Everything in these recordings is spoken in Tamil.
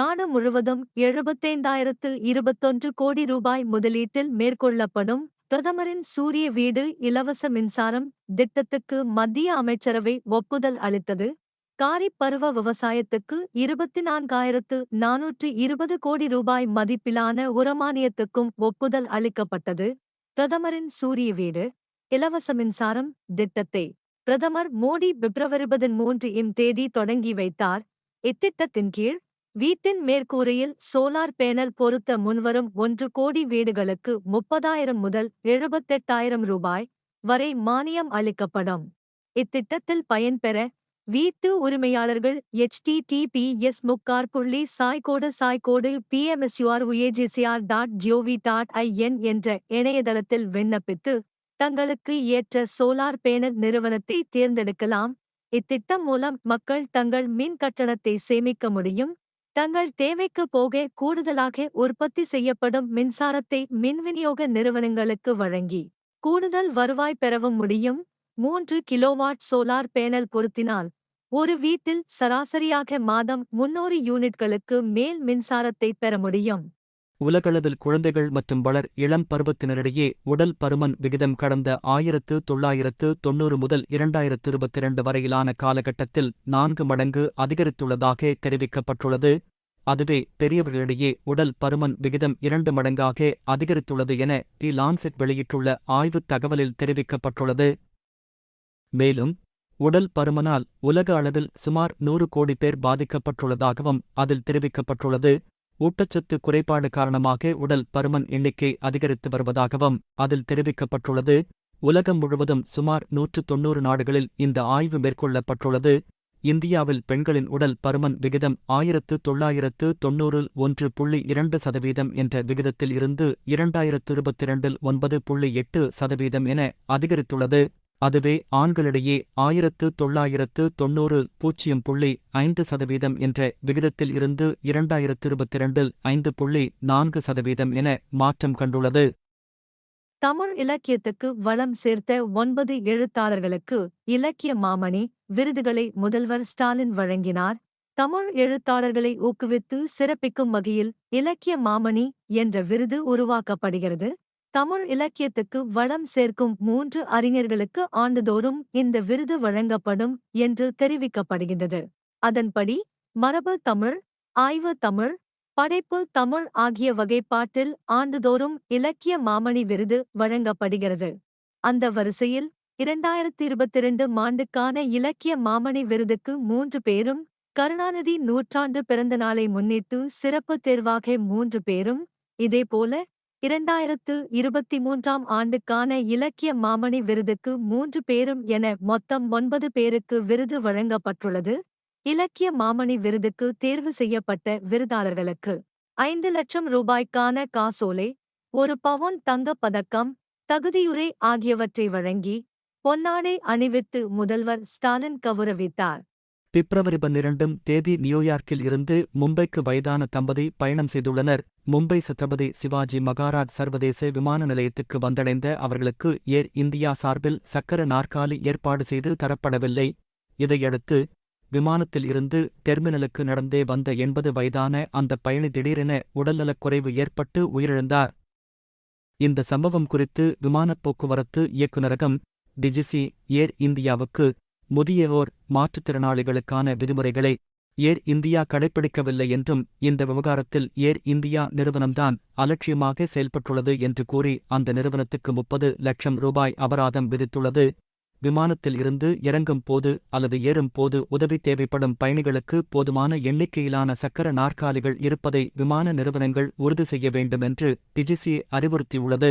நாடு முழுவதும் எழுபத்தைந்தாயிரத்து இருபத்தொன்று கோடி ரூபாய் முதலீட்டில் மேற்கொள்ளப்படும் பிரதமரின் சூரிய வீடு இலவச மின்சாரம் திட்டத்துக்கு மத்திய அமைச்சரவை ஒப்புதல் அளித்தது. காரிப் பருவ விவசாயத்துக்கு இருபத்தி நான்காயிரத்து நானூற்று இருபது கோடி ரூபாய் மதிப்பிலான உரமானியத்துக்கும் ஒப்புதல் அளிக்கப்பட்டது. பிரதமரின் சூரிய வீடு இலவச மின்சாரம் திட்டத்தை பிரதமர் மோடி பிப்ரவரி பதிமூன்று இம் தேதி தொடங்கி வைத்தார். இத்திட்டத்தின் கீழ் வீட்டின் மேற்கூரையில் சோலார் பேனல் பொருத்த முன்வரும் ஒன்று கோடி வீடுகளுக்கு முப்பதாயிரம் முதல் எழுபத்தெட்டாயிரம் ரூபாய் வரை மானியம் அளிக்கப்படும். இத்திட்டத்தில் பயன்பெற வீட்டு உரிமையாளர்கள் எச்டிடிபிஎஸ் முக்கார் புள்ளி சாய்கோடு சாய்கோடு பிஎம்எஸ்யூஆர் உஏஜிசிஆர் டாட் ஜிஓவி டாட் ஐஎன் என்ற இணையதளத்தில் விண்ணப்பித்து தங்களுக்கு ஏற்ற சோலார் பேனல் நிறுவனத்தை தேர்ந்தெடுக்கலாம். இத்திட்டம் மூலம் மக்கள் தங்கள் மின் கட்டணத்தை சேமிக்க முடியும். தங்கள் தேவைக்கு போக கூடுதலாக உற்பத்தி செய்யப்படும் மின்சாரத்தை மின் விநியோக நிறுவனங்களுக்கு வழங்கி கூடுதல் வருவாய் பெறவும் முடியும். மூன்று கிலோவாட் சோலார் பேனல் பொருத்தினால் ஒரு வீட்டில் சராசரியாக மாதம் முன்னூறு யூனிட்களுக்கு மேல் மின்சாரத்தை பெற முடியும். உலகளவில் குழந்தைகள் மற்றும் வளர் இளம் பருவத்தினரிடையே உடல் பருமன் விகிதம் கடந்த ஆயிரத்து தொள்ளாயிரத்து தொன்னூறு முதல் இரண்டாயிரத்து இருபத்திரண்டு வரையிலான காலகட்டத்தில் நான்கு மடங்கு அதிகரித்துள்ளதாக தெரிவிக்கப்பட்டுள்ளது. அதுவே பெரியவர்களிடையே உடல் பருமன் விகிதம் இரண்டு மடங்காக அதிகரித்துள்ளது என தி லான்செட் வெளியிட்டுள்ள ஆய்வுத் தகவலில் தெரிவிக்கப்பட்டுள்ளது. மேலும் உடல் பருமனால் உலக அளவில் சுமார் நூறு கோடி பேர் பாதிக்கப்பட்டுள்ளதாகவும் அதில் தெரிவிக்கப்பட்டுள்ளது. ஊட்டச்சத்து குறைபாடு காரணமாக உடல் பருமன் எண்ணிக்கை அதிகரித்து வருவதாகவும் அதில் தெரிவிக்கப்பட்டுள்ளது. உலகம் முழுவதும் சுமார் நூற்று தொன்னூறு நாடுகளில் இந்த ஆய்வு மேற்கொள்ளப்பட்டுள்ளது. இந்தியாவில் பெண்களின் உடல் பருமன் விகிதம் ஆயிரத்து தொள்ளாயிரத்து தொன்னூறில் ஒன்று புள்ளி இரண்டு சதவீதம் என்ற விகிதத்தில் இருந்து இரண்டாயிரத்து இருபத்திரண்டில் ஒன்பது புள்ளி எட்டு சதவீதம் என அதிகரித்துள்ளது. அதுவே ஆண்களிடையே ஆயிரத்து தொள்ளாயிரத்து தொன்னூறு பூஜ்ஜியம் புள்ளி ஐந்து சதவீதம் என்ற விகிதத்தில் இருந்து இரண்டாயிரத்து இருபத்திரண்டில் ஐந்து புள்ளி நான்கு சதவீதம் என மாற்றம் கண்டுள்ளது. தமிழ் இலக்கியத்துக்கு வளம் சேர்த்த ஒன்பது எழுத்தாளர்களுக்கு இலக்கிய மாமணி விருதுகளை முதல்வர் ஸ்டாலின் வழங்கினார். தமிழ் எழுத்தாளர்களை ஊக்குவித்து சிறப்பிக்கும் வகையில் இலக்கிய மாமணி என்ற விருது உருவாக்கப்படுகிறது. தமிழ் இலக்கியத்துக்கு வளம் சேர்க்கும் மூன்று அறிஞர்களுக்கு ஆண்டுதோறும் இந்த விருது வழங்கப்படும் என்று தெரிவிக்கப்படுகின்றது. அதன்படி மரபு தமிழ் ஆய்வு தமிழ் படைப்பு தமிழ் ஆகிய வகைப்பாட்டில் ஆண்டுதோறும் இலக்கிய மாமணி விருது வழங்கப்படுகிறது. அந்த வரிசையில் இரண்டாயிரத்தி இருபத்திரண்டு ஆண்டுக்கான இலக்கிய மாமணி விருதுக்கு மூன்று பேரும் கருணாநிதி நூற்றாண்டு பிறந்த நாளை முன்னிட்டு சிறப்பு தேர்வாக மூன்று பேரும் இதேபோல இரண்டாயிரத்து இருபத்தி மூன்றாம் ஆண்டுக்கான இலக்கிய மாமணி விருதுக்கு மூன்று பேரும் என மொத்தம் ஒன்பது பேருக்கு விருது வழங்கப்பட்டுள்ளது. இலக்கிய மாமணி விருதுக்கு தேர்வு செய்யப்பட்ட விருதாளர்களுக்கு ஐந்து லட்சம் ரூபாய்க்கான காசோலை ஒரு பவுன் தங்கப் பதக்கம் தகுதியுரை ஆகியவற்றை வழங்கி பொன்னாடை அணிவித்து முதல்வர் ஸ்டாலின் கௌரவித்தார். பிப்ரவரி பன்னிரண்டும் தேதி நியூயார்க்கில் இருந்து மும்பைக்கு வயதான தம்பதி பயணம் செய்துள்ளனர். மும்பை சத்ரபதி சிவாஜி மகாராஜ் சர்வதேச விமான நிலையத்துக்கு வந்தடைந்த அவர்களுக்கு ஏர் இந்தியா சார்பில் சக்கர நாற்காலி ஏற்பாடு செய்து தரப்படவில்லை. இதையடுத்து விமானத்தில் இருந்து டெர்மினலுக்கு நடந்தே வந்த எண்பது வயதான அந்த பயணி திடீரென உடல்நலக் குறைவு ஏற்பட்டு உயிரிழந்தார். இந்த சம்பவம் குறித்து விமானப் போக்குவரத்து இயக்குநரகம் டிஜிசி ஏர் இந்தியாவுக்கு முதியோர் மாற்றுத்திறனாளிகளுக்கான விதிமுறைகளை ஏர் இந்தியா கடைப்பிடிக்கவில்லை என்றும் இந்த விவகாரத்தில் ஏர் இந்தியா நிறுவனம்தான் அலட்சியமாக செயல்பட்டுள்ளது என்று கூறி அந்த நிறுவனத்துக்கு முப்பது லட்சம் ரூபாய் அபராதம் விதித்துள்ளது. விமானத்தில் இருந்து இறங்கும் போது அல்லது ஏறும் போது உதவி தேவைப்படும் பயணிகளுக்கு போதுமான எண்ணிக்கையிலான சக்கர நாற்காலிகள் இருப்பதை விமான நிறுவனங்கள் உறுதி செய்ய வேண்டும் என்று டிஜிசி அறிவுறுத்தியுள்ளது.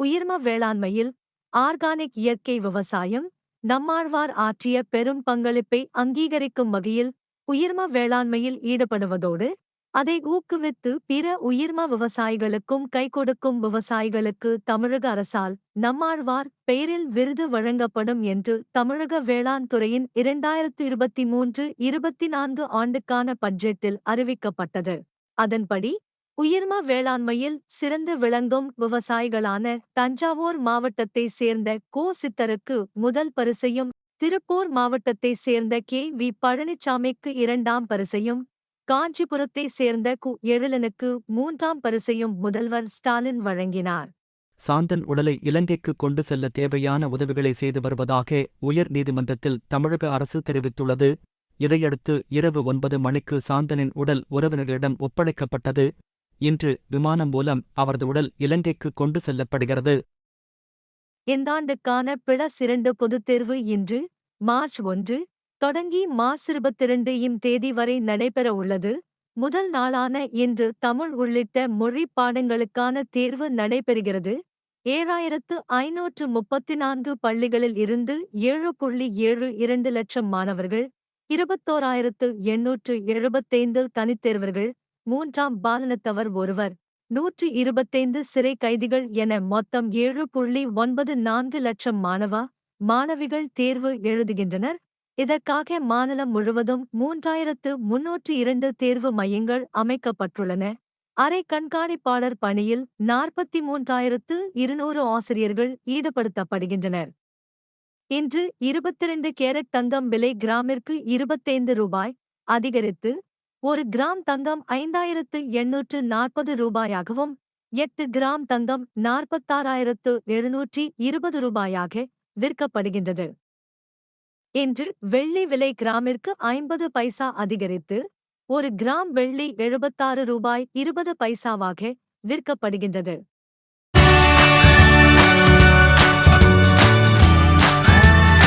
உயிர்ம வேளாண்மையில் ஆர்கானிக் இயற்கை விவசாயம் நம்மாழ்வார் ஆற்றிய பெரும் பங்களிப்பை அங்கீகரிக்கும் வகையில் உயிர்ம வேளாண்மையில் ஈடுபடுவதோடு அதை ஊக்குவித்து பிற உயிர்ம விவசாயிகளுக்கும் கைகொடுக்கும் விவசாயிகளுக்கு தமிழக அரசால் நம்மாழ்வார் பெயரில் விருது வழங்கப்படும் என்று தமிழக வேளாண் துறையின் இரண்டாயிரத்து இருபத்தி மூன்று இருபத்தி நான்கு ஆண்டுக்கான பட்ஜெட்டில் அறிவிக்கப்பட்டது. அதன்படி உயிர்ம வேளாண்மையில் சிறந்து விளங்கும் விவசாயிகளான தஞ்சாவூர் மாவட்டத்தை சேர்ந்த கோ சித்தருக்கு முதல் பரிசையும் திருப்பூர் மாவட்டத்தை சேர்ந்த கே வி பழனிசாமிக்கு இரண்டாம் பரிசையும் காஞ்சிபுரத்தை சேர்ந்த கு எழிலனுக்கு மூன்றாம் பரிசையும் முதல்வர் ஸ்டாலின் வழங்கினார். சாந்தன் உடலை இலங்கைக்கு கொண்டு செல்ல தேவையான உதவிகளை செய்து வருவதாக உயர் நீதிமன்றத்தில் தமிழக அரசு தெரிவித்துள்ளது. இதையடுத்து இரவு ஒன்பது மணிக்கு சாந்தனின் உடல் உறவினர்களிடம் ஒப்படைக்கப்பட்டது. இன்று விமானம் மூலம் அவரது உடல் இலங்கைக்கு கொண்டு செல்லப்படுகிறது. இந்தாண்டுக்கான பிளஸ் இரண்டு பொதுத் தேர்வு இன்று மார்ச் ஒன்று தொடங்கி மார்ச் இருபத்திரண்டு இம் தேதி வரை நடைபெற உள்ளது. முதல் நாளான இன்று தமிழ் உள்ளிட்ட மொழி பாடங்களுக்கான தேர்வு நடைபெறுகிறது. ஏழாயிரத்து ஐநூற்று முப்பத்தி நான்கு பள்ளிகளில் இருந்து ஏழு புள்ளி ஏழு இரண்டு லட்சம் மாணவர்கள் இருபத்தோராயிரத்து எண்ணூற்று எழுபத்தைந்து தனித்தேர்வர்கள் மூன்றாம் பாலினத்தவர் ஒருவர் நூற்று இருபத்தைந்து சிறை கைதிகள் என மொத்தம் ஏழு புள்ளி ஒன்பது நான்கு லட்சம் மாணவா மாணவிகள் தேர்வு எழுதுகின்றனர். இதற்காக மாநிலம் முழுவதும் மூன்றாயிரத்து முன்னூற்று இரண்டு தேர்வு மையங்கள் அமைக்கப்பட்டுள்ளன. அரை கண்காணிப்பாளர் பணியில் நாற்பத்தி மூன்றாயிரத்து இருநூறு ஆசிரியர்கள் ஈடுபடுத்தப்படுகின்றனர். இன்று இருபத்திரண்டு கேரட் தங்கம் விலை கிராமிற்கு இருபத்தைந்து ரூபாய் அதிகரித்து ஒரு கிராம் தங்கம் ஐந்தாயிரத்து எண்ணூற்று நாற்பது ரூபாயாகவும் எட்டு கிராம் தங்கம் நாற்பத்தாறாயிரத்து எழுநூற்றி இருபது ரூபாயாக விற்கப்படுகின்றது. இன்று வெள்ளி விலை கிராமிற்கு ஐம்பது பைசா அதிகரித்து ஒரு கிராம் வெள்ளி எழுபத்தாறு ரூபாய் இருபது பைசாவாக விற்கப்படுகின்றது.